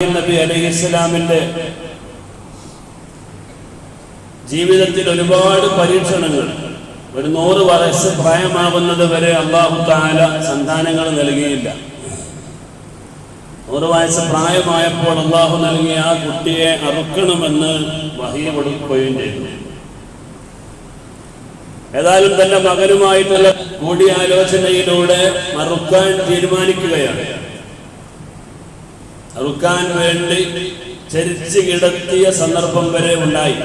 നബി അലൈഹി ഇസ്ലാമിന്റെ ജീവിതത്തിൽ ഒരുപാട് പരീക്ഷണങ്ങൾ. ഒരു നൂറ് വയസ്സ് പ്രായമാകുന്നത് വരെ അള്ളാഹു താല സന്താനങ്ങൾ നൽകിയില്ല. നൂറ് വയസ്സ് പ്രായമായപ്പോൾ അള്ളാഹു നൽകിയ ആ കുട്ടിയെ അറുക്കണമെന്ന് വഹിയ കൊടുക്കുകയും ചെയ്തു. ഏതായാലും തന്റെ മകനുമായിട്ടുള്ള കൂടിയാലോചനയിലൂടെ മറുക്കാൻ തീരുമാനിക്കുകയാണ്. അറുക്കാൻ വേണ്ടി ചരിച്ച് കിടത്തിയ സന്ദർഭം വരെ ഉണ്ടായി.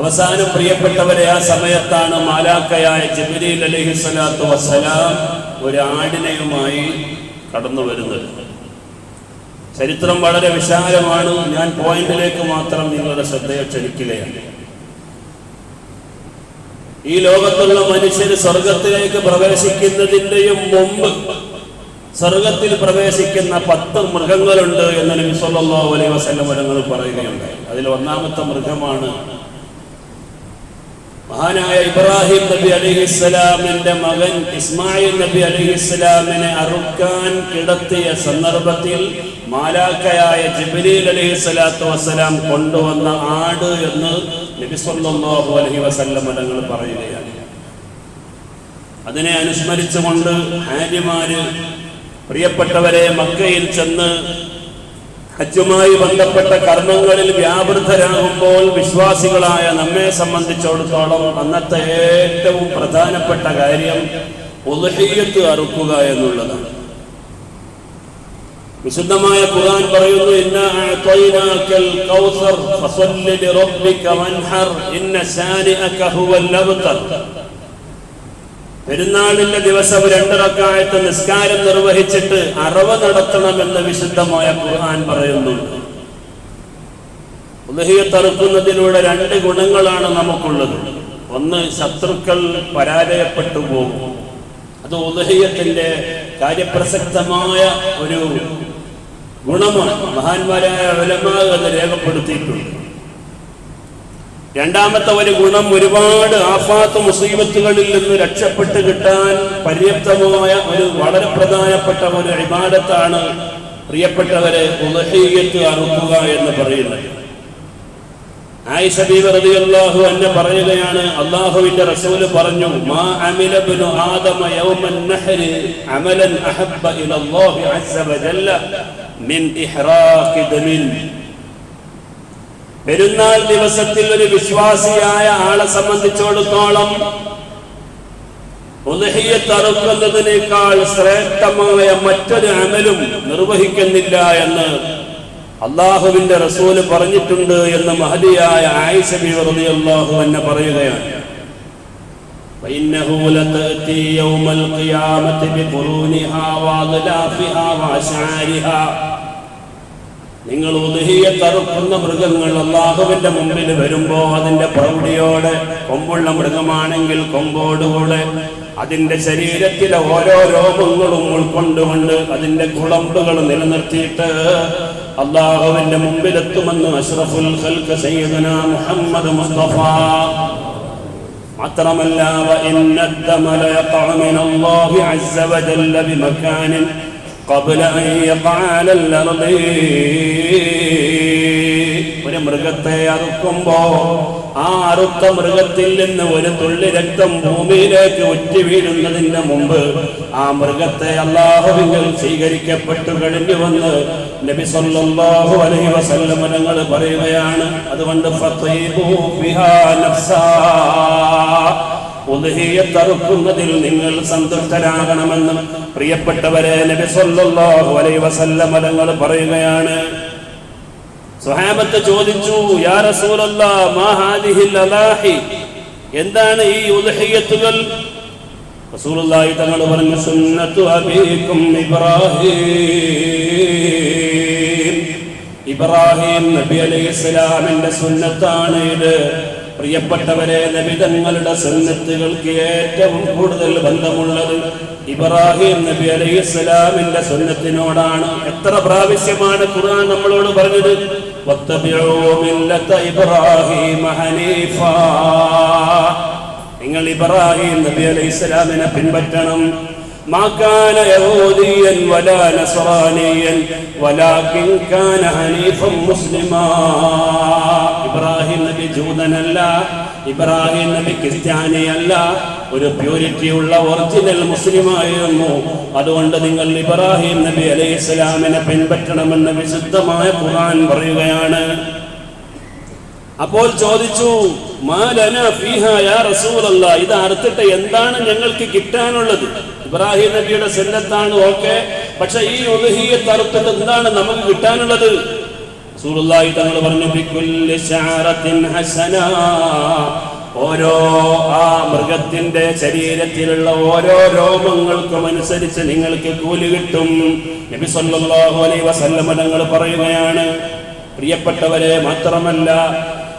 അവസാനം പ്രിയപ്പെട്ടവരെ ആ സമയത്താണ് മാലാക്കയായ ജബിരിൽ അലഹി സ്വലാത്തു വസ്സലാം ഒരു ആടിനെയുമായി കടന്നു വരുന്നത്. ചരിത്രം വളരെ വിശാലമാണ്. ഞാൻ പോയിന്റിലേക്ക് മാത്രം നിങ്ങളുടെ ശ്രദ്ധയെ ക്ഷണിക്കുകയാണ്. ഈ ലോകത്തുള്ള മനുഷ്യന് സ്വർഗത്തിലേക്ക് പ്രവേശിക്കുന്നതിന്റെയും മുമ്പ് സ്വർഗത്തിൽ പ്രവേശിക്കുന്ന പത്ത് മൃഗങ്ങളുണ്ട് എന്ന് നബി സല്ലല്ലാഹു അലൈഹി വസല്ലം വരങ്ങൾ പറയുകയുണ്ടായി. അതിൽ ഒന്നാമത്തെ മൃഗമാണ് മഹാനായ ഇബ്രാഹിം നബി അലൈഹിസ്സലാമിന്റെ മകൻ ഇസ്മായിൽ നബി അലൈഹിസ്സലാമിനെ അറുക്കാൻ കിടത്തിയ സന്ദർഭത്തിൽ മാലാക്കയായ ജിബ്രീൽ അലൈഹി സ്വലാത്തു വസ്സലാം കൊണ്ടുവന്ന ആട് എന്ന് നബി സല്ലല്ലാഹു അലൈഹി വസല്ലം തങ്ങൾ പറയുകയാണ്. അതിനെ അനുസ്മരിച്ചുകൊണ്ട് ഹാജിമാര് പ്രിയപ്പെട്ടവരെ മക്കയിൽ ചെന്ന് ഹജ്ജുമായി ബന്ധപ്പെട്ട കർമ്മങ്ങളിൽ വ്യാപൃതരാകുമ്പോൾ വിശ്വാസികളായ നമ്മെ സംബന്ധിച്ചിടത്തോളം അന്നത്തെ ഏറ്റവും പ്രധാനപ്പെട്ട കാര്യം ഉദഹീയത്ത് അറുക്കുക എന്നുള്ളതാണ്. വിശുദ്ധമായ ഖുർആൻ പറയുന്നു ഇന്ന അഅതൈനാക്കൽ കൗസർ ഫസല്ലി ലിറബ്ബിക വൻഹർ ഇന്ന ശാനിഅക ഹുവൽ അബ്തർ. പെരുന്നാളിന്റെ ദിവസം രണ്ടിറക്കായത്ത് നിസ്കാരം നിർവഹിച്ചിട്ട് അറവ് നടത്തണമെന്ന് വിശുദ്ധമായ ഖുർആൻ പറയുന്നുണ്ട്. ഉദഹിയത്തറുക്കുന്നതിലൂടെ രണ്ട് ഗുണങ്ങളാണ് നമുക്കുള്ളത്. ഒന്ന് ശത്രുക്കൾ പരാജയപ്പെട്ടു പോകും. അത് ഉദഹിയത്തിന്റെ കാര്യപ്രസക്തമായ ഒരു ഗുണമാണ്. മഹാന്മാരായ ഉലമാ രേഖപ്പെടുത്തിയിട്ടുണ്ട്. രണ്ടാമത്തെ ഒരു ഗുണം ഒരുപാട് ആഫാത്ത് മുസീബത്തുകളിൽ നിന്ന് രക്ഷപ്പെട്ട് കിട്ടാൻ പര്യാപ്തമായ ഒരു വളരെ പ്രധാനപ്പെട്ട ഒരു അഭിമാനത്താണ് പ്രിയപ്പെട്ടവരെ ഉദഹീയത്ത് അറുക്കുക എന്ന് പറയുന്നത്. ആയിഷ ബീവി റളിയല്ലാഹു അൻഹ പറയുകയാണ് അള്ളാഹുവിന്റെ റസൂൽ പറഞ്ഞു മാ അമില ഇബ്നു ആദമ യൗമൻ നഹ്രി അമലൻ അഹബ്ബ ഇലല്ലാഹി അസ്സ മിൻ ഇഹ്റാഖി ദമിൻ. പെരുന്നാൾ ദിവസത്തിൽ ഒരു വിശ്വാസിയായ ആളെ സംബന്ധിച്ചിടത്തോളം ഉദഹിയെ തറുക്കുന്നതിനേക്കാൾ ശ്രേഷ്ഠമായ മറ്റൊരു അമലും നിർവഹിക്കുന്നില്ല എന്ന് അള്ളാഹുവിന്റെ റസൂൽ പറഞ്ഞിട്ടുണ്ട് എന്ന് മഹതിയായ ആയിഷബി വെറുതെ അള്ളാഹു എന്നെ പറയുകയാണ് യൗമൽ ഖിയാമത്തി ബിഖുറൂനിഹാ വഅദ്ലാഫിഹാ വഅശാരിഹാ നിങ്ങൾ ഉദഹിയെ തറുക്കുന്ന മൃഗങ്ങൾ അള്ളാഹുവിന്റെ മുമ്പിൽ വരുമ്പോ അതിന്റെ പ്രൗഢിയോടെ കൊമ്പുള്ള മൃഗമാണെങ്കിൽ കൊമ്പോടുകൂടെ അതിന്റെ ശരീരത്തിലെ ഓരോ രോഗങ്ങളും ഉൾക്കൊണ്ടുകൊണ്ട് അതിന്റെ കുളമ്പുകൾ നിലനിർത്തിയിട്ട് അള്ളാഹുവിന്റെ മുമ്പിലെത്തുമെന്ന് അഷ്റഫുൽ മുഹമ്മദ് മുസ്തഫ. മാത്രമല്ല ഒരു മൃഗത്തെ അറുക്കുമ്പോ ആ അറുത്ത മൃഗത്തിൽ നിന്ന് ഒരു തുള്ളി രക്തം ഭൂമിയിലേക്ക് ഒറ്റ വീഴുന്നതിന് മുമ്പ് ആ മൃഗത്തെ അള്ളാഹുവിങ്ങൾ സ്വീകരിക്കപ്പെട്ടു കഴിഞ്ഞുവെന്ന് നബി സല്ലല്ലാഹു അലൈഹി വസല്ലം ഞങ്ങൾ പറയുകയാണ് അതുകൊണ്ട് ബിഹാ നഫ്സാ. ഉദഹിയത്തറുക്കുന്നതിൽ നിങ്ങൾ സന്തുഷ്ടരാകണമെന്നും പ്രിയപ്പെട്ടവരെ നബി സല്ലല്ലാഹു അലൈഹി വസല്ലമ തങ്ങൾ പറയുകയാണ്. സുഹാബത്ത് ചോദിച്ചു യാ റസൂലല്ലാ മാ ഹാദിഹിൽ അലാഹി എന്താണ് ഈ ഉദഹിയത്തുകൾ? റസൂലുള്ളാഹി തങ്ങൾ പറഞ്ഞു സുന്നത്തു അബീക്കും ഇബ്രാഹിം. ഇബ്രാഹിം നബി അലൈഹി സ്വലാമിന്റെ സുന്നത്താണ് ഇത്. പ്രിയപ്പെട്ടവരെ നബിതങ്ങളുടെ സുന്നത്തുകൾക്ക് ഏറ്റവും കൂടുതൽ ബന്ധമുള്ളത് ഇബ്രാഹിം നബി അലൈഹിസ്സലാമിന്റെ സുന്നത്തിനോടാണ്. എത്ര പ്രാവശ്യമാണ് ഖുർആൻ നമ്മളോട് പറഞ്ഞത്? നിങ്ങൾ ഇബ്രാഹിം നബി അലൈഹി സ്വലാമിനെ പിൻപറ്റണം. ما كان يهوديا ولا نصرانيا ولكن كان حنيفا مسلما ഇബ്രാഹിം നബി ജൂതനല്ല ഇബ്രാഹിം നബി ക്രിസ്ത്യാനിയല്ല ഒരു പ്യൂരിറ്റി ഉള്ള ഒറിജിനൽ മുസ്ലിമായിരുന്നു അതുകൊണ്ട് നിങ്ങൾ ഇബ്രാഹിം നബി അലൈഹി ഇസ്ലാമിനെ പിൻപറ്റണമെന്ന് വിശുദ്ധമായ ഖുർആൻ പറയുകയാണ് അപ്പോൾ ചോദിച്ചു മാലന ഫീഹ യാ റസൂലല്ല ഇത് അറുത്തിട്ട് എന്താണ് ഞങ്ങൾക്ക് കിട്ടാനുള്ളത് ഇബ്രാഹിം നബിയുടെ സുന്നത്താണ് ഓക്കെ. പക്ഷെ ഈ ഉദഹിയത്ത് തറുത്തിട്ട് എന്താണ് നമുക്ക് കിട്ടാനുള്ളത്? റസൂലുള്ളാഹി തങ്ങൾ പറഞ്ഞു ബിക്കുല്ലി ശഅറത്തിൻ ഹസന. ഓരോ ആ മൃഗത്തിന്റെ ശരീരത്തിലുള്ള ഓരോ രോമങ്ങൾക്കും അനുസരിച്ച് നിങ്ങൾക്ക് കൂലി കിട്ടും. നബി സല്ലല്ലാഹു അലൈഹി വസല്ലമ തങ്ങൾ പറയുകയാണ് പ്രിയപ്പെട്ടവരെ മാത്രമല്ല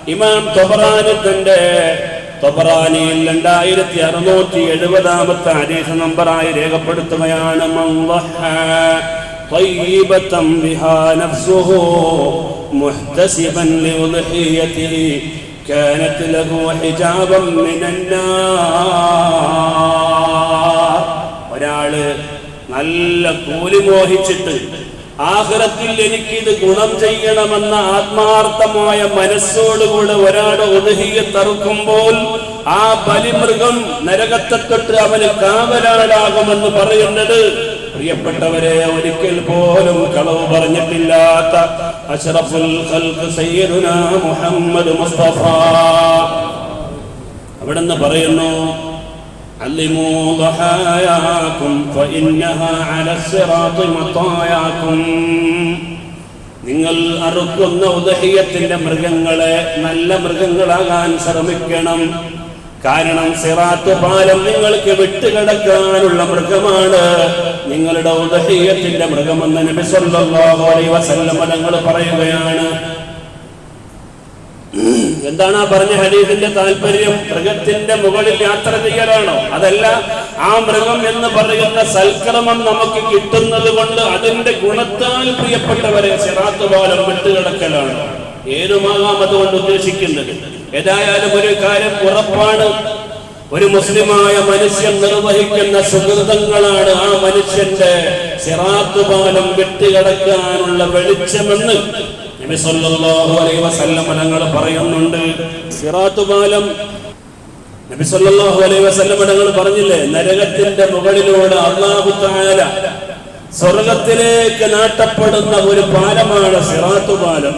ഇമാം തൊബറാനി തന്റെ തൊബറാനിയിൽ രണ്ടായിരത്തി അറുന്നൂറ്റി എഴുപതാമത്തെ ഹദീസ് നമ്പറായി രേഖപ്പെടുത്തുകയാണ് മൻ ضحى طيبة بها نفسه محتسبا لأضحيته كانت له حجابا من النار ഒരാള് നല്ല കൂലി മോഹിച്ചിട്ട് ആഹ്റത്തിൽ എനിക്കിത് ഗുണം ചെയ്യണമെന്ന ആത്മാർത്ഥമായ മനസ്സോടുകൂടെ ഒരാൾ ഒതുകിയെ തറുക്കുമ്പോൾ ആ ബലിമൃഗം നരകത്തെ തൊട്ട് അവന് കാവലാളാകുമെന്ന് പറയുന്നത് പ്രിയപ്പെട്ടവരെ ഒരിക്കൽ പോലും കളവ് പറഞ്ഞിട്ടില്ലാത്ത അഷറഫുൽ മുഹമ്മദ് മുസ്തഫ. അവിടെന്ന് പറയുന്നു علموا ضحاياكم فإنها على الصراط مطاياكم നിങ്ങൾ അറുക്കുന്ന ഉദഹീയത്തിന്റെ മൃഗങ്ങളെ നല്ല മൃഗങ്ങളാകാൻ ശ്രമിക്കണം കാരണം സിറാത്ത് പാലം നിങ്ങൾക്ക് വിട്ടുകിടക്കാനുള്ള മൃഗമാണ് നിങ്ങളുടെ ഉദഹീയത്തിന്റെ മൃഗമെന്ന് നബി സല്ലല്ലാഹു അലൈഹി വസല്ലം തങ്ങൾ പറയുകയാണ് എന്താണ് ആ പറഞ്ഞ ഹരീഫിന്റെ താല്പര്യം? മൃഗത്തിന്റെ മുകളിൽ യാത്ര ചെയ്യലാണോ? അതല്ല ആ മൃഗം എന്ന് പറയുന്ന സൽക്രമം നമുക്ക് കിട്ടുന്നത് കൊണ്ട് അതിന്റെ ഗുണത്താൽ പ്രിയപ്പെട്ടവരെ സിറാത്ത് പാലം വിട്ടുകിടക്കലാണ്. ഏതുമാകാം അതുകൊണ്ട് ഉദ്ദേശിക്കുന്നത്? ഏതായാലും ഒരു കാര്യം ഉറപ്പാണ്. ഒരു മുസ്ലിമായ മനുഷ്യൻ നിർവഹിക്കുന്ന സുഹൃതങ്ങളാണ് ആ മനുഷ്യന്റെ സിറാത്ത് പാലം വിട്ടുകിടക്കാനുള്ള വെളിച്ചമെന്ന്. തങ്ങൾ പറയുന്നുണ്ട്. സിറാത്ത് പാലം. നബി സല്ലല്ലാഹു അലൈഹി വസല്ലം തങ്ങൾ പറഞ്ഞില്ലേ? നരകത്തിന്റെ മുകളിലൂടെ അല്ലാഹു തആല സ്വർഗത്തിലേക്ക് നാട്ടപ്പെടുന്ന ഒരു പാലമാണ് സിറാത്തു പാലം.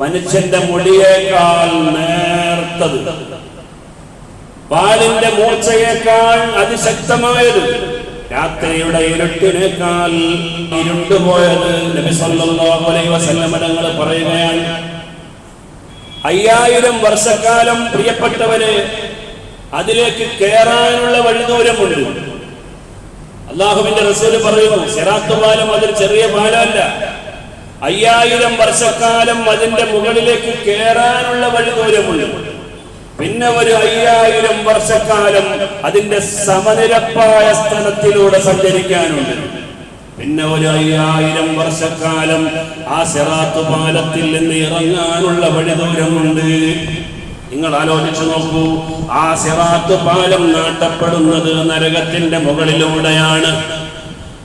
മനുഷ്യന്റെ മുടിയേക്കാൾ നേർത്തത്. പാലിന്റെ മൂർച്ചയേക്കാൾ അതിശക്തമായത്. രാത്രിയുടെ ഇരുട്ടിനേക്കാൾ ഇരുണ്ടുപോയത് നബി സല്ലല്ലാഹു അലൈഹി തങ്ങൾ പറയുകയാണ്. അയ്യായിരം വർഷക്കാലം പ്രിയപ്പെട്ടവരെ അതിലേക്ക് കയറാനുള്ള വഴിദൂരമുണ്ട്. അള്ളാഹുവിന്റെ റസൂൽ പറയുന്നു സെറാത്ത് പാലം അതൊരു ചെറിയ പാലമല്ല. അയ്യായിരം വർഷക്കാലം അതിന്റെ മുകളിലേക്ക് കയറാനുള്ള വഴിദൂരമുണ്ട്. പിന്നെ ഒരു അയ്യായിരം വർഷക്കാലം അതിന്റെ സമനിരപ്പായ സ്ഥലത്തിലൂടെ സഞ്ചരിക്കാനുണ്ട്. പിന്നെ ഒരു അയ്യായിരം വർഷക്കാലം ആ സിറാത്ത് പാലത്തിൽ നിന്ന് ഇറങ്ങാനുള്ള വഴിദൂരമുണ്ട്. നിങ്ങൾ ആലോചിച്ചു നോക്കൂ ആ സിറാത്ത് പാലം നാട്ടപ്പെടുന്നത് നരകത്തിന്റെ മുകളിലൂടെയാണ്.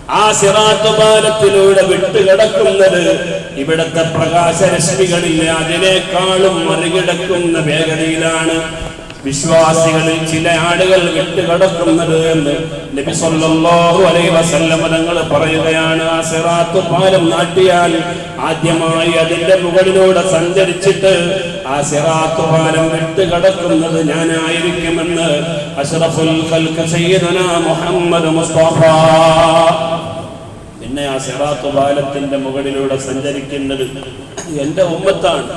ആ സിറാത്ത് പാലത്തിലൂടെ വിട്ടുകിടക്കുന്നത് ഇവിടത്തെ പ്രകാശരശ്മികളില്ല. അതിനേക്കാളും മറികടക്കുന്ന വേഗതയിലാണ് വിശ്വാസികളിൽ ചില ആളുകൾ വിട്ടുകിടക്കുന്നത് എന്ന് നബി സല്ലല്ലാഹു അലൈഹി വസല്ലം തങ്ങൾ പറയുകയാണ്. ആ സിറാത്ത് പാലം നാട്ടിയാൽ ആദ്യമായി അതിന്റെ മുകളിലൂടെ സഞ്ചരിച്ചിട്ട് ആ സിറാത്ത് പാലം വിട്ടുകിടക്കുന്നത് ഞാനായിരിക്കുമെന്ന് അഷ്റഫുൽ സയ്യിദുനാ മുഹമ്മദ് മുസ്തഫ. പിന്നെ ആ സിറാത്ത് പാലത്തിന്റെ മുകളിലൂടെ സഞ്ചരിക്കുന്നത് എന്റെ ഉമ്മത്താണ്.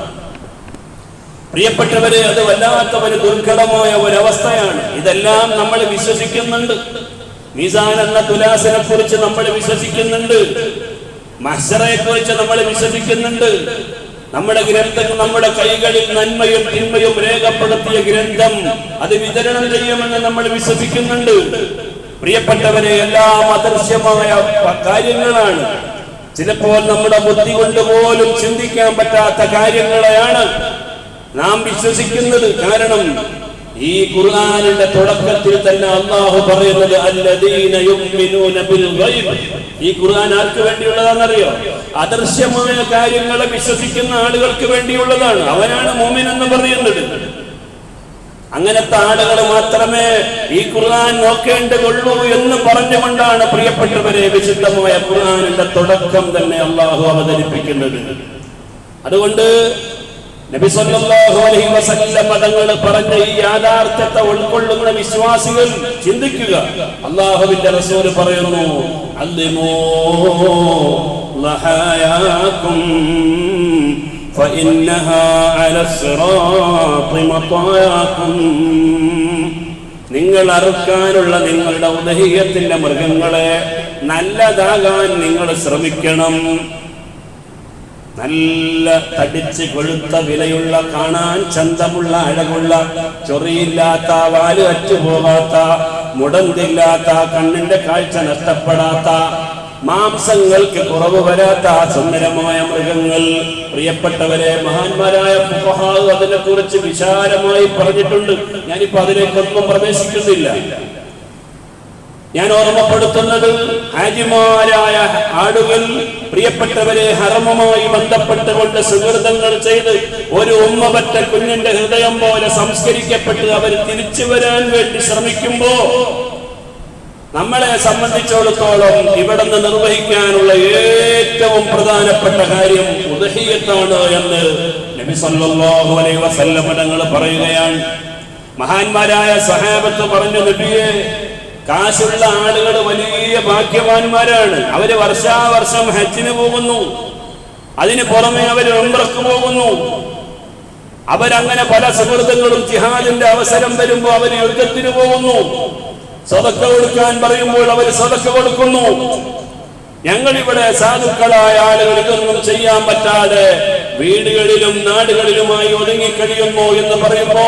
പ്രിയപ്പെട്ടവര് അത് വല്ലാത്ത ഒരു ദുർഘടമായ ഒരവസ്ഥയാണ്. ഇതെല്ലാം നമ്മൾ വിശ്വസിക്കുന്നുണ്ട്. മീസാൻ എന്ന തുലാസിനെ കുറിച്ച് നമ്മൾ വിശ്വസിക്കുന്നുണ്ട്. മഹ്സറയെ കുറിച്ച് നമ്മൾ വിശ്വസിക്കുന്നുണ്ട്. നമ്മുടെ ഗ്രന്ഥം നമ്മുടെ കൈകളിൽ നന്മയും തിന്മയും രേഖപ്പെടുത്തിയ ഗ്രന്ഥം അത് വിതരണം ചെയ്യുമെന്ന് നമ്മൾ വിശ്വസിക്കുന്നുണ്ട്. പ്രിയപ്പെട്ടവരെ എല്ലാം അദൃശ്യമായ കാര്യങ്ങളാണ്. ചിലപ്പോൾ നമ്മുടെ ബുദ്ധി കൊണ്ട് പോലും ചിന്തിക്കാൻ പറ്റാത്ത കാര്യങ്ങളെയാണ് നാം വിശ്വസിക്കുന്നത്. കാരണം ഈ ഖുർആനിന്റെ തുടക്കത്തിൽ തന്നെ അള്ളാഹു പറയുന്നത് ഈ ഖുർആൻ ആർക്ക് വേണ്ടിയുള്ളതാണെന്നറിയോ? അദൃശ്യമായ കാര്യങ്ങളെ വിശ്വസിക്കുന്ന ആളുകൾക്ക് വേണ്ടിയുള്ളതാണ്. അവനാണ് മോമിൻ എന്ന് പറയുന്നത്. അങ്ങനത്തെ ആളുകൾ മാത്രമേ ഈ ഖുർആൻ നോക്കേണ്ടതുള്ളൂ എന്ന് പറഞ്ഞുകൊണ്ടാണ് പ്രിയപ്പെട്ടവരെ വിശുദ്ധമായ ഖുർആാനിന്റെ തുടക്കം തന്നെ അള്ളാഹു അവതരിപ്പിക്കുന്നത്. അതുകൊണ്ട് നബി സല്ലല്ലാഹു അലൈഹി വസല്ലം തങ്ങൾ പറഞ്ഞ ഈ യാഥാർത്ഥ്യത്തെ ഉൾക്കൊള്ളുന്ന വിശ്വാസികൾ ചിന്തിക്കുക. അള്ളാഹുവിന്റെ റസൂൽ പറയുന്നു അല്ലിമോ ലഹായാകും فإنها على الصراط مطاياكم നിങ്ങൾ അറുക്കാനുള്ള നിങ്ങളുടെ ഉദഹീയത്തിന്റെ മൃഗങ്ങളെ നല്ലതാകാൻ നിങ്ങൾ ശ്രമിക്കണം നല്ല തടിച്ച് കൊഴുത്ത വിലയുള്ള കാണാൻ ചന്തമുള്ള അഴകുള്ള ചൊറിയില്ലാത്ത വാല് അറ്റുപോകാത്ത മുടന്തില്ലാത്ത കണ്ണിന്റെ കാഴ്ച നഷ്ടപ്പെടാത്ത മാംസങ്ങൾക്ക് കുറവ് വരാത്ത ആ സുന്ദരമായ മൃഗങ്ങൾ പ്രിയപ്പെട്ടവരെ മഹാന്മാരായ പുഹാവ് അതിനെ കുറിച്ച് വിശാലമായി പറഞ്ഞിട്ടുണ്ട്. ഞാനിപ്പോ അതിലേക്കൊന്നും പ്രവേശിക്കുന്നില്ല. ഞാൻ ഓർമ്മപ്പെടുത്തുന്നത് ഹാജിമാരായ ആടുകൾ പ്രിയപ്പെട്ടവരെ ഹർമ്മമായി ബന്ധപ്പെട്ടുകൊണ്ട് സുഹൃതങ്ങൾ ചെയ്ത് ഒരു ഉമ്മപറ്റ കുഞ്ഞിന്റെ ഹൃദയം പോലെ സംസ്കരിക്കപ്പെട്ട് അവർ തിരിച്ചു വരാൻ വേണ്ടി ശ്രമിക്കുമ്പോ നമ്മളെ സംബന്ധിച്ചിടത്തോളം ഇവിടെ നിന്ന് നിർവഹിക്കാനുള്ള ഏറ്റവും പ്രധാനപ്പെട്ട കാര്യം ഉദഹീയത്താണ് എന്ന് നബി സല്ലല്ലാഹു അലൈഹി വസല്ലം തങ്ങൾ പറയുകയാണ്. മഹാന്മാരായ സഹാബത്ത് പറഞ്ഞു നബിയെ കാശുള്ള ആളുകൾ വലിയ ഭാഗ്യവാന്മാരാണ്. അവർ വർഷാവർഷം ഹജ്ജിന് പോകുന്നു. അതിന് പുറമെ അവർ ഉംറക്ക് പോകുന്നു. അവരങ്ങനെ പല സുഹൃത്തുക്കളും ജിഹാദിന്റെ അവസരം വരുമ്പോൾ അവർ യുദ്ധത്തിന് പോകുന്നു. സതക്ക കൊടുക്കാൻ പറയുമ്പോൾ അവർ സതക്ക കൊടുക്കുന്നു. ഞങ്ങളിവിടെ സാധുക്കളായ ആളുകൾ ഇതൊന്നും ചെയ്യാൻ പറ്റാതെ വീടുകളിലും നാടുകളിലുമായി ഒതുങ്ങിക്കഴിയുന്നു എന്ന് പറയുമ്പോ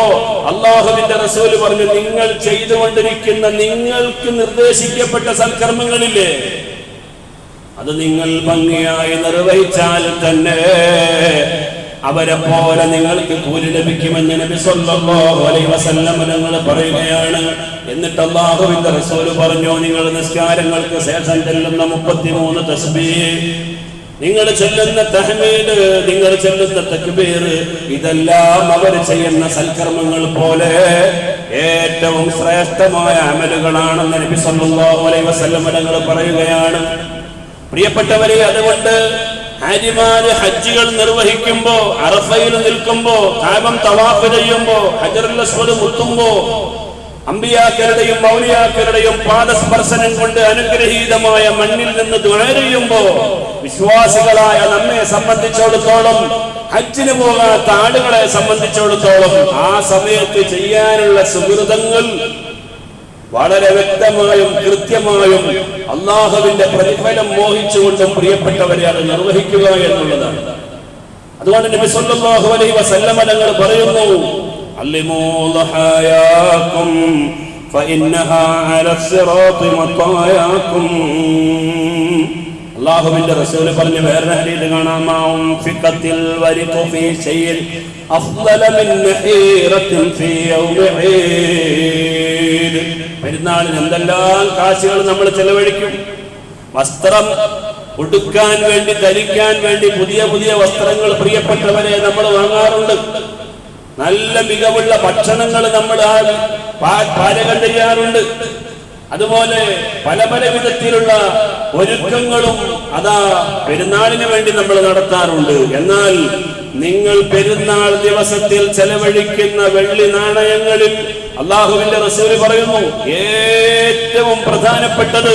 അള്ളാഹുവിന്റെ റസൂൽ പറഞ്ഞു നിങ്ങൾ ചെയ്തുകൊണ്ടിരിക്കുന്ന നിങ്ങൾക്ക് നിർദ്ദേശിക്കപ്പെട്ട സൽക്കർമ്മങ്ങളില്ലേ? അത് നിങ്ങൾ ഭംഗിയായി നിർവഹിച്ചാൽ തന്നെ അവരെ പോലെ നിങ്ങൾക്ക് കൂലി ലഭിക്കുമെന്ന് നബി സല്ലല്ലാഹു അലൈഹി വസല്ലം നിങ്ങൾ പറയുകയാണ്. എന്നിട്ട് അള്ളാഹുവിന്റെ റസൂൽ പറഞ്ഞു നിങ്ങൾ നിസ്കാരങ്ങൾക്ക് ശേഷം ചെല്ലുന്ന മുപ്പത്തിമൂന്ന് തസ്ബീഹ്. നിങ്ങൾ ചെല്ലുന്ന തഹ്മീദ് നിങ്ങൾ ചെല്ലുന്ന തക്ബീർ ഇതെല്ലാം അവർ ചെയ്യുന്ന സൽക്കർമ്മങ്ങൾ പോലെ ഏറ്റവും ശ്രേഷ്ഠമായ അമലുകളാണെന്ന് നബി സല്ലല്ലാഹു അലൈഹി വസല്ലം പറയുകയാണ്. പ്രിയപ്പെട്ടവരെ അതുകൊണ്ട് ഹാജിമാര് ഹജ്ജികൾ നിർവഹിക്കുമ്പോ അറഫയിൽ നിൽക്കുമ്പോ കാബം തവാഫ് ചെയ്യുമ്പോ ഹജറുൽ അസ്വദ് മുത്തുമ്പോ അമ്പിയാക്കരുടെയും മൗലിയാക്കരുടെയും പാദസ്പർശനം കൊണ്ട് അനുഗ്രഹീതമായ മണ്ണിൽ നിന്ന് തുണരുമ്പോ വിശ്വാസികളായ നമ്മെ സംബന്ധിച്ചിടത്തോളം ഹജ്ജിന് പോകാത്ത ആളുകളെ സംബന്ധിച്ചിടത്തോളം ആ സമയത്ത് ചെയ്യാനുള്ള സുഹൃതങ്ങൾ വളരെ വ്യക്തമായും കൃത്യമായും അള്ളാഹുവിന്റെ പ്രതിഫലം മോഹിച്ചുകൊണ്ടും പ്രിയപ്പെട്ടവരെ അത് നിർവഹിക്കുക എന്നുള്ളതാണ്. അതുകൊണ്ട് നബി സല്ലല്ലാഹു അലൈഹി വസല്ലമ തങ്ങൾ പറയുന്നു അല്ലിമൂ ലഹായാകും ഫഇന്നഹാ അല സിറാത്തി മത്തായാകും. അള്ളാഹുവിന്റെ റസൂൽ പറഞ്ഞ വേറെ ഹദീസ് കാണാമാവും ഫിഖത്തിൽ വരിഖു ഫീ ശൈഇൻ അഫ്ളല മിൻ ഹീറത്തിൻ ഫീ യൗമി ഈദ് പെരുന്നാളിന് എന്തെല്ലാം കാശുകൾ നമ്മൾ ചെലവഴിക്കും? വസ്ത്രം ഉടുക്കാൻ വേണ്ടി ധരിക്കാൻ വേണ്ടി പുതിയ പുതിയ വസ്ത്രങ്ങൾ പ്രിയപ്പെട്ടവരെ നമ്മൾ വാങ്ങാറുണ്ട്. നല്ല മികവുള്ള ഭക്ഷണങ്ങൾ നമ്മൾ പാചകം ചെയ്യാറുണ്ട്. അതുപോലെ പല പല വിധത്തിലുള്ള ഒരുക്കങ്ങളും അതാ പെരുന്നാളിന് വേണ്ടി നമ്മൾ നടത്താറുണ്ട്. എന്നാൽ നിങ്ങൾ പെരുന്നാൾ ദിവസത്തിൽ ചെലവഴിക്കുന്ന വെള്ളി നാണയങ്ങളിൽ അള്ളാഹുവിന്റെ റസൂൽ പറയുന്നു ഏറ്റവും പ്രധാനപ്പെട്ടത്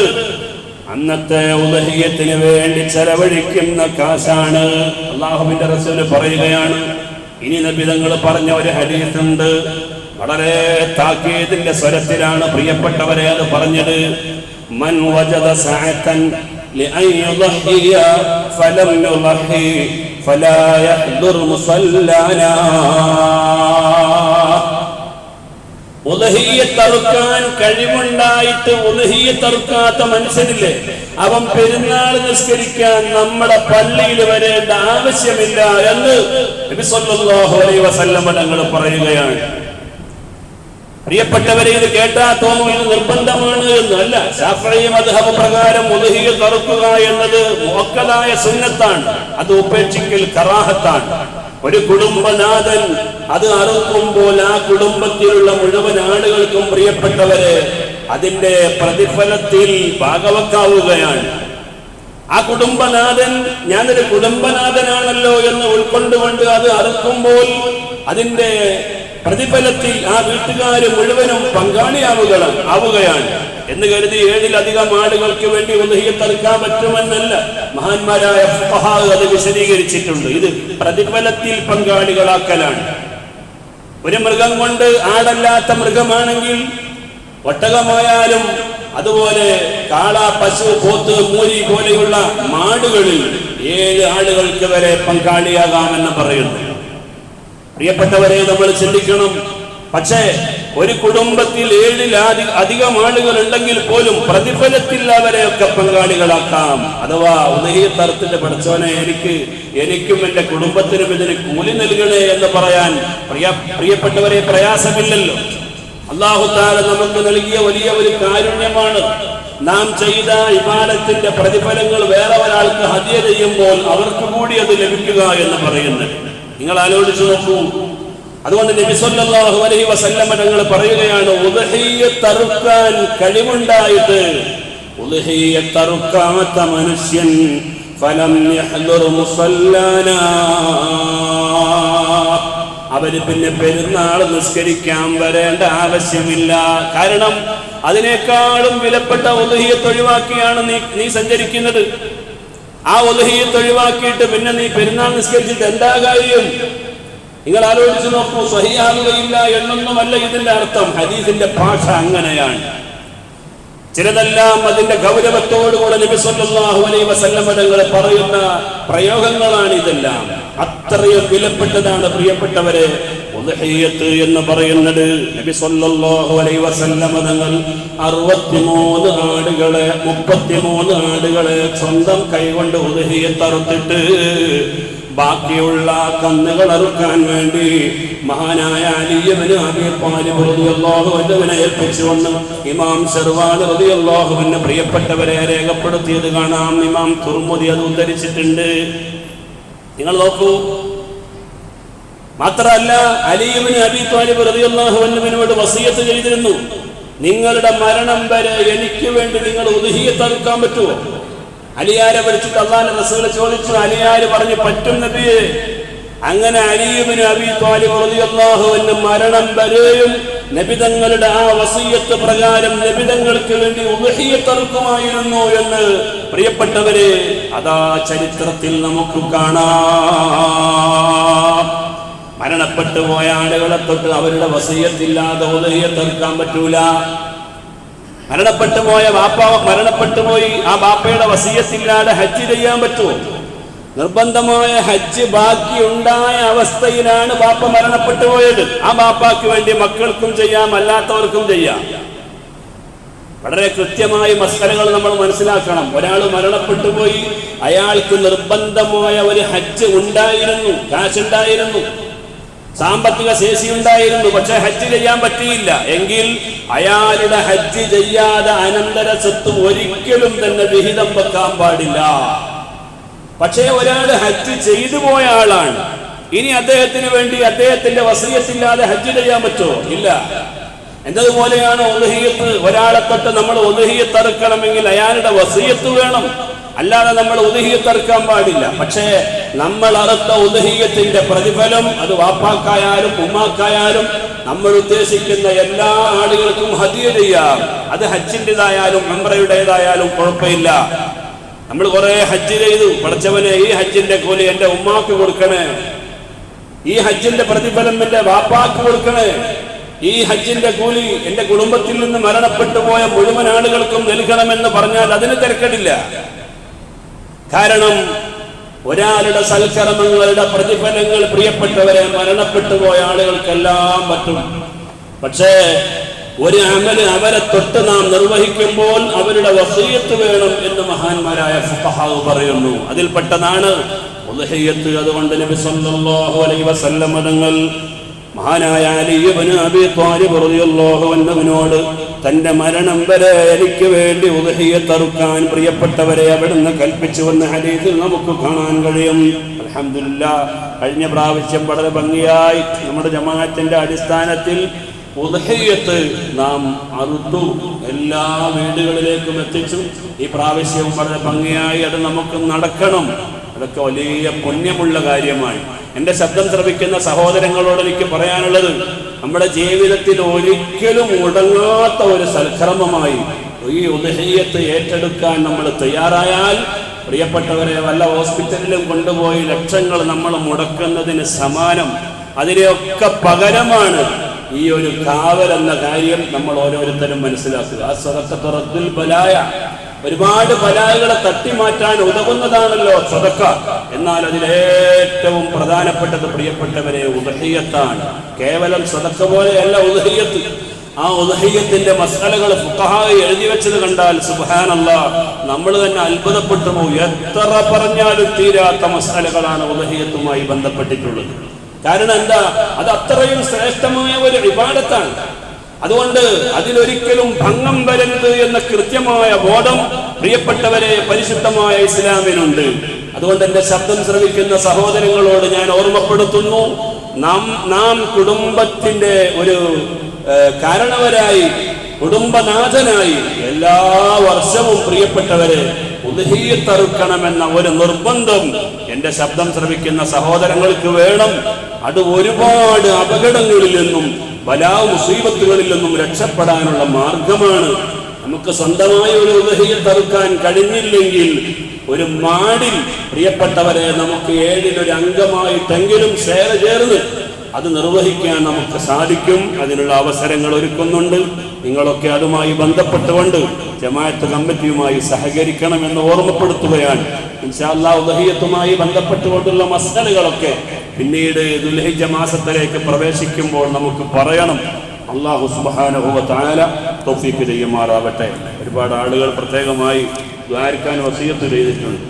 അന്നത്തെ ഉദഹീയത്തിന് വേണ്ടി ചെലവഴിക്കുന്ന കാശാണ്. അള്ളാഹുവിന്റെ റസൂൽ പറയുകയാണ്. ഇനി നബിതങ്ങൾ പറഞ്ഞ ഒരു ഹദീസുണ്ട് വളരെ താക്കീതിന്റെ സ്വരത്തിലാണ് പ്രിയപ്പെട്ടവരെ അത് പറഞ്ഞത് മൻ വജദ സഅതൻ لأن يضحي فلم يضحي فلا يحضر مصلانا ഉദഹീയത്തറുക്കാൻ കഴിവുണ്ടായിട്ട് ഉദഹീയത്തറുക്കാത്ത മനുഷ്യനില്ലേ അവൻ പെരുന്നാൾ നിസ്കരിക്കാൻ നമ്മുടെ പള്ളിയിൽ വരേണ്ട ആവശ്യമില്ല എന്ന് നബി സല്ലല്ലാഹു അലൈഹി വസല്ലം തങ്ങൾ പറയുകയാണ് പ്രിയപ്പെട്ടവരെ ഇത് കേട്ടാ തോന്നും ഇത് നിർബന്ധമാണ് എന്നല്ല. ശാസ്ത്രീയ മധുഹബ് പ്രകാരം ഉദഹിയ തറുക്കുക എന്നത് മോക്കതായ സുന്നത്താണ്. അത് ഉപേക്ഷിക്കൽ കറാഹത്താണ്. ഒരു കുടുംബനാഥൻ അത് അറുക്കുമ്പോൾ ആ കുടുംബത്തിലുള്ള മുഴുവൻ ആളുകൾക്കും പ്രിയപ്പെട്ടവരെ അതിന്റെ പ്രതിഫലത്തിൽ ഭാഗവക്കാവുകയാണ്. ആ കുടുംബനാഥൻ ഞാനൊരു കുടുംബനാഥനാണല്ലോ എന്ന് ഉൾക്കൊണ്ടുകൊണ്ട് അത് അറുക്കുമ്പോൾ അതിന്റെ പ്രതിഫലത്തിൽ ആ വീട്ടുകാർ മുഴുവനും പങ്കാളിയാവുകയാണ് ആവുകയാണ്. എന്ന് കരുതി ഏഴിലധികം ആളുകൾക്ക് വേണ്ടി ഉദഹിയത്തെടുക്കാൻ പറ്റുമെന്നല്ല മഹാന്മാരായ അത് വിശദീകരിച്ചിട്ടുണ്ട്. ഇത് പ്രതിഫലത്തിൽ പങ്കാളികളാക്കലാണ്. ഒരു മൃഗം കൊണ്ട് ആടല്ലാത്ത മൃഗമാണെങ്കിൽ ഒട്ടകമായാലും അതുപോലെ കാള പശു പോത്ത് മൂരി പോലെയുള്ള മാടുകളിൽ ഏഴ് ആളുകൾക്ക് വരെ പങ്കാളിയാകാമെന്ന് പറയുന്നു. പ്രിയപ്പെട്ടവരെ നമ്മൾ ചിന്തിക്കണം. പക്ഷേ ഒരു കുടുംബത്തിൽ ഏഴിൽ അധി- അധികം ആളുകൾ ഉണ്ടെങ്കിൽ പോലും പ്രതിഫലത്തിൽ അവരെയൊക്കെ പങ്കാളികളാക്കാം. അഥവാ ഉദയത്തരത്തിന്റെ പഠിച്ചവനെ എനിക്ക് എനിക്കും എന്റെ കുടുംബത്തിനും ഇതിന് കൂലി നൽകണേ എന്ന് പറയാൻ പ്രിയ പ്രിയപ്പെട്ടവരെ പ്രയാസമില്ലല്ലോ. അള്ളാഹുത്താല നമുക്ക് നൽകിയ വലിയ ഒരു കാരുണ്യമാണ്. നാം ചെയ്ത ഇമാനത്തിന്റെ പ്രതിഫലങ്ങൾ വേറെ ഒരാൾക്ക് ഹതിയ ചെയ്യുമ്പോൾ അവർക്ക് കൂടി അത് ലഭിക്കുക എന്ന് പറയുന്നത്. നിങ്ങൾ ആലോചിച്ചു നോക്കൂ. അതുകൊണ്ട് നബി അലഹി വസല്ലമ്മ ഞങ്ങൾ പറയുകയാണ് ഉദഹയെ തറുക്കാൻ കഴിവുണ്ടായിട്ട് ഉദഹയെ തറുക്കാത്ത മനുഷ്യൻ ഫലം അവർ പിന്നെ പെരുന്നാൾ നിസ്കരിക്കാൻ വരേണ്ട ആവശ്യമില്ല. കാരണം അതിനേക്കാളും വിലപ്പെട്ട ഒതുഹിയത്തൊഴിവാക്കിയാണ് നീ നീ സഞ്ചരിക്കുന്നത്. ആ ഒലഹിയത്ത് ഒഴിവാക്കിയിട്ട് പിന്നെ നീ പെരുന്നാൾ നിസ്കരിച്ചിട്ട് എന്താ കാര്യം? നിങ്ങൾ ആലോചിച്ച് നോക്കൂ സഹിയാകുകയില്ല എന്നൊന്നുമല്ല ഇതിന്റെ അർത്ഥം. ഹദീസിന്റെ ഭാഷ അങ്ങനെയാണ്. ചിലതെല്ലാം അതിന്റെ ഗൗരവത്തോടുകൂടെ നബി സല്ലല്ലാഹു അലൈഹി വസല്ലമ തങ്ങൾ പറയുന്ന പ്രയോഗങ്ങളാണ് ഇതെല്ലാം. അത്രയും വിലപ്പെട്ടതാണ് പ്രിയപ്പെട്ടവരെ ഉദ്ഹിയ്യത്ത് എന്ന് പറയുന്നത് നബി സല്ലല്ലാഹു അലൈഹി വസല്ലമ തങ്ങൾ 63 ആടുകളെ 33 ആടുകളെ സ്വന്തം കൈകൊണ്ട് ഉദ്ഹിയ്യത്ത് അറുത്തിട്ട് ബാക്കിയുള്ള കന്നുകൾ അറുക്കാൻ വേണ്ടി മഹാനായ അലിയവന് അബി താലിബ് റളിയല്ലാഹു അൻഹുവിനെ ഏൽപ്പിച്ചു വന്ന്. ഇമാം റളിയല്ലാഹു റളിയല്ലാഹുവിന് പ്രിയപ്പെട്ടവരെ രേഖപ്പെടുത്തിയത് കാണാം. ഇമാം തുർമുദി അത് ഉദ്ധരിച്ചിട്ടുണ്ട്. നിങ്ങൾ നോക്കൂ മാത്രമല്ല അലീമിന് അബി താലിബ് റളിയല്ലാഹു അൻഹുവിനോട് വസിയത്ത് ചെയ്തിരുന്നു. നിങ്ങളുടെ മരണം വരെ എനിക്ക് വേണ്ടി നിങ്ങൾ ഒതുഹിയെ തകർക്കാൻ പറ്റുമോ? അലിയാരെ വിളിച്ചിട്ട് അള്ളാന്റെ റസൂൽ ചോദിച്ചു. അലിയാര് പറഞ്ഞു പറ്റും നബിയെ. അങ്ങനെ അലിയുബിന് അബി താലിബ് റളിയല്ലാഹു അൻഹു മരണം വരെയും നബിതങ്ങളുടെ ആ വസീയത്ത് പ്രകാരം നബിതങ്ങൾക്ക് വേണ്ടി ഉദഹിയത്തറുക്കുമായിരുന്നു എന്ന് പ്രിയപ്പെട്ടവരെ അതാ ചരിത്രത്തിൽ നമുക്ക് കാണാം. മരണപ്പെട്ടു പോയ ആളുകളെ തൊട്ട് അവരുടെ വസീയത്തില്ലാതെ തീർക്കാൻ പറ്റൂല. മരണപ്പെട്ടു പോയ ബാപ്പ മരണപ്പെട്ടു പോയി ആ ബാപ്പയുടെ വസീയത്തില്ലാതെ ഹജ്ജ് ചെയ്യാൻ പറ്റുമോ? നിർബന്ധമായ ഹജ്ജ് ബാക്കി ഉണ്ടായ അവസ്ഥയിലാണ് ബാപ്പ മരണപ്പെട്ടു പോയത്. ആ ബാപ്പാക്ക് വേണ്ടി മക്കൾക്കും ചെയ്യാം അല്ലാത്തവർക്കും ചെയ്യാം. വളരെ കൃത്യമായി മസ്കലകൾ നമ്മൾ മനസ്സിലാക്കണം. ഒരാൾ മരണപ്പെട്ടു പോയി അയാൾക്ക് നിർബന്ധമായ ഒരു ഹജ്ജ് ഉണ്ടായിരുന്നു കാശുണ്ടായിരുന്നു. സാമ്പത്തിക ശേഷി ഉണ്ടായിരുന്നു പക്ഷെ ഹജ്ജ് ചെയ്യാൻ പറ്റിയില്ല. എങ്കിൽ അയാളുടെ ഹജ്ജ് ചെയ്യാതെ അനന്തര സ്വത്ത് ഒരിക്കലും തന്നെ വിഹിതം വെക്കാൻ പാടില്ല. പക്ഷേ ഒരാൾ ഹജ്ജ് ചെയ്തു പോയ ആളാണ്. ഇനി അദ്ദേഹത്തിന് വേണ്ടി അദ്ദേഹത്തിന്റെ വസീയത്തില്ലാതെ ഹജ്ജ് ചെയ്യാൻ പറ്റുമോ? ഇല്ല. എന്നതുപോലെയാണ് ഒതുഹിയത്ത്. ഒരാളെ തൊട്ട് നമ്മൾ ഒതുഹിയത്ത് അറുക്കണമെങ്കിൽ അയാളുടെ വസീയത്ത് വേണം. അല്ലാതെ നമ്മൾ ഉദഹിയത്ത് അറുക്കാൻ പാടില്ല. പക്ഷേ നമ്മൾ അറുത്ത ഉദഹീയത്തിന്റെ പ്രതിഫലം അത് വാപ്പാക്കായാലും ഉമ്മാക്കായാലും നമ്മൾ ഉദ്ദേശിക്കുന്ന എല്ലാ ആളുകൾക്കും ഹദിയ ചെയ്യാം. അത് ഹജ്ജിന്റെതായാലും മെമ്പറയുടേതായാലും കുഴപ്പമില്ല. നമ്മൾ കുറെ ഹജ്ജ് ചെയ്തു. പഠിച്ചവനെ ഈ ഹജ്ജിന്റെ കൂലി എന്റെ ഉമ്മാക്ക് കൊടുക്കണേ. ഈ ഹജ്ജിന്റെ പ്രതിഫലം എന്റെ വാപ്പാക്ക് കൊടുക്കണേ. ഈ ഹജ്ജിന്റെ കൂലി എന്റെ കുടുംബത്തിൽ നിന്ന് മരണപ്പെട്ടു പോയ മുഴുവൻ ആളുകൾക്കും നൽകണമെന്ന് പറഞ്ഞാൽ അതിന് തിരക്കടില്ല. കാരണം ഒരാളുടെ സൽക്കർമ്മങ്ങളുടെ പ്രതിഫലങ്ങൾ പ്രിയപ്പെട്ടവരെ മരണപ്പെട്ടു പോയ ആളുകൾക്കെല്ലാം പറ്റും. പക്ഷേ ഒരു അമൽ അവരെ തൊട്ട് നാം നിർവഹിക്കുമ്പോൾ അവരുടെ വസീയത്ത് വേണം എന്ന് മഹാന്മാരായ ഫുഹാവ് പറയുന്നു. അതിൽപ്പെട്ടതാണ് അതുകൊണ്ട് നബി സല്ലല്ലാഹു അലൈഹി മഹാനായ ഇബ്നു അബി ത്വാലിബ് റളിയല്ലാഹു തന്റെ മരണം വരെ എനിക്ക് വേണ്ടി ഉദഹിയെ തറുക്കാൻ പ്രിയപ്പെട്ടവരെ അവിടുന്ന് കൽപ്പിച്ചുവെന്ന് ഹരീതിൽ നമുക്ക് കാണാൻ കഴിയും. അലഹമില്ല കഴിഞ്ഞ പ്രാവശ്യം വളരെ ഭംഗിയായി നമ്മുടെ ജമാഅത്തിന്റെ അടിസ്ഥാനത്തിൽ ഉദഹയ്യത്ത് നാം അറുത്തു എല്ലാ വീടുകളിലേക്കും എത്തിച്ചു. ഈ പ്രാവശ്യവും വളരെ ഭംഗിയായി അത് നമുക്ക് നടക്കണം. അതൊക്കെ വലിയ പുണ്യമുള്ള കാര്യമാണ് എന്റെ ശബ്ദം ശ്രവിക്കുന്ന സഹോദരങ്ങളോട് എനിക്ക് പറയാനുള്ളത് നമ്മുടെ ജീവിതത്തിൽ ഒരിക്കലും മുടങ്ങാത്ത ഒരു സൽക്രമമായി ഈ ഉദഹയ്യത്ത് ഏറ്റെടുക്കാൻ നമ്മൾ തയ്യാറായാൽ പ്രിയപ്പെട്ടവരെ വല്ല ഹോസ്പിറ്റലിലും കൊണ്ടുപോയി ലക്ഷങ്ങൾ നമ്മൾ മുടക്കുന്നതിന് സമാനം. അതിനെയൊക്കെ പകരമാണ് ഈ ഒരു കാവൽ എന്ന കാര്യം നമ്മൾ ഓരോരുത്തരും മനസ്സിലാക്കുക. ആ സ്വതക്കത്തുറത്തിൽ ബലായ ഒരുപാട് ബലായകളെ തട്ടിമാറ്റാൻ ഉതകുന്നതാണല്ലോ സ്വതക്ക എന്നാൽ അതിലേറ്റവും പ്രധാനപ്പെട്ടത് പ്രിയപ്പെട്ടവരെ ഉദഹീയത്താണ്. കേവലം സ്വതക്ക പോലെയല്ല ഉദഹീയത്ത്. ആ ഉദഹീയത്തിന്റെ മസാലകൾ ഫുക്കഹായി എഴുതി വെച്ചത് കണ്ടാൽ സുബാനല്ല നമ്മൾ തന്നെ അത്ഭുതപ്പെട്ടു എത്ര പറഞ്ഞാലും തീരാത്ത മസാലകളാണ് ഉദഹീയത്തുമായി ബന്ധപ്പെട്ടിട്ടുള്ളത്. കാരണം എന്താ? അത് അത്രയും ശ്രേഷ്ഠമായ ഒരു വിവാദത്താണ് അതുകൊണ്ട് അതിലൊരിക്കലും ഭംഗം വരരുത് എന്ന കൃത്യമായ ബോധം പ്രിയപ്പെട്ടവരെ പരിശുദ്ധമായ ഇസ്ലാമിനുണ്ട്. അതുകൊണ്ട് എന്റെ ശബ്ദം ശ്രമിക്കുന്ന സഹോദരങ്ങളോട് ഞാൻ ഓർമ്മപ്പെടുത്തുന്നു. നാം നാം കുടുംബത്തിന്റെ ഒരു കാരണവരായി കുടുംബനാഥനായി എല്ലാ വർഷവും പ്രിയപ്പെട്ടവരെ ഉദഹീത്തറുക്കണമെന്ന ഒരു നിർബന്ധം എന്റെ ശബ്ദം ശ്രമിക്കുന്ന സഹോദരങ്ങൾക്ക് വേണം. അത് ഒരുപാട് അപകടങ്ങളിൽ നിന്നും ബലാ മുസീബത്തുകളിൽ നിന്നും രക്ഷപ്പെടാനുള്ള മാർഗമാണ്. നമുക്ക് സ്വന്തമായ ഒരു ഉദഹീത്തറുക്കാൻ കഴിഞ്ഞില്ലെങ്കിൽ ഒരു മാടിൽ പ്രിയപ്പെട്ടവരെ നമുക്ക് ഏഴിലൊരു അംഗമായിട്ടെങ്കിലും സേവ ചേർന്ന് അത് നിർവഹിക്കാൻ നമുക്ക് സാധിക്കും. അതിനുള്ള അവസരങ്ങൾ ഒരുക്കുന്നുണ്ട്. നിങ്ങളൊക്കെ അതുമായി ബന്ധപ്പെട്ടുകൊണ്ട് ജമാഅത്ത് കമ്മിറ്റിയുമായി സഹകരിക്കണമെന്ന് ഓർമ്മപ്പെടുത്തുകയാണ്. ഇൻഷാല്ലാ ഉദഹിയത്തുമായി ബന്ധപ്പെട്ടുകൊണ്ടുള്ള മസലുകളൊക്കെ പിന്നീട് ദുൽഹിജ മാസത്തിലേക്ക് പ്രവേശിക്കുമ്പോൾ നമുക്ക് പറയണം അള്ളാഹു സുബാനഹുവ താല തൗഫീക്ക് ചെയ്യുമാറാവട്ടെ. ഒരുപാട് ആളുകൾ പ്രത്യേകമായി ദ്വാരിക്കാൻ വസീയത്ത് ചെയ്തിട്ടുണ്ട്.